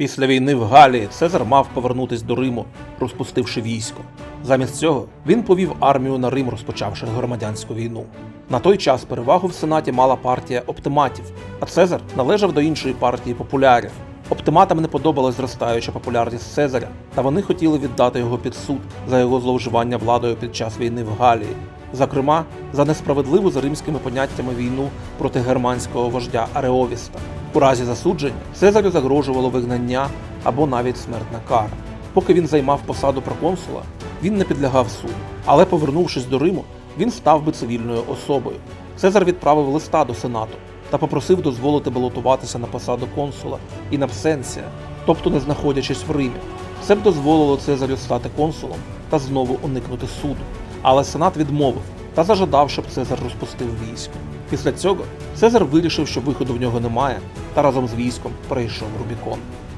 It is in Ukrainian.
Після війни в Галії Цезар мав повернутись до Риму, розпустивши військо. Замість цього він повів армію на Рим, розпочавши громадянську війну. На той час перевагу в сенаті мала партія оптиматів, а Цезар належав до іншої партії популярів. Оптиматам не подобалась зростаюча популярність Цезаря, та вони хотіли віддати його під суд за його зловживання владою під час війни в Галії. Зокрема, за несправедливу за римськими поняттями війну проти германського вождя Ареовіста. У разі засудження Цезарю загрожувало вигнання або навіть смертна кара. Поки він займав посаду проконсула, він не підлягав суду. Але повернувшись до Риму, він став би цивільною особою. Цезар відправив листа до Сенату та попросив дозволити балотуватися на посаду консула in absentia, тобто не знаходячись в Римі. Це б дозволило Цезарю стати консулом та знову уникнути суду. Але Сенат відмовив та зажадав, щоб Цезар розпустив військо. Після цього Цезар вирішив, що виходу в нього немає, та разом з військом перейшов Рубікон.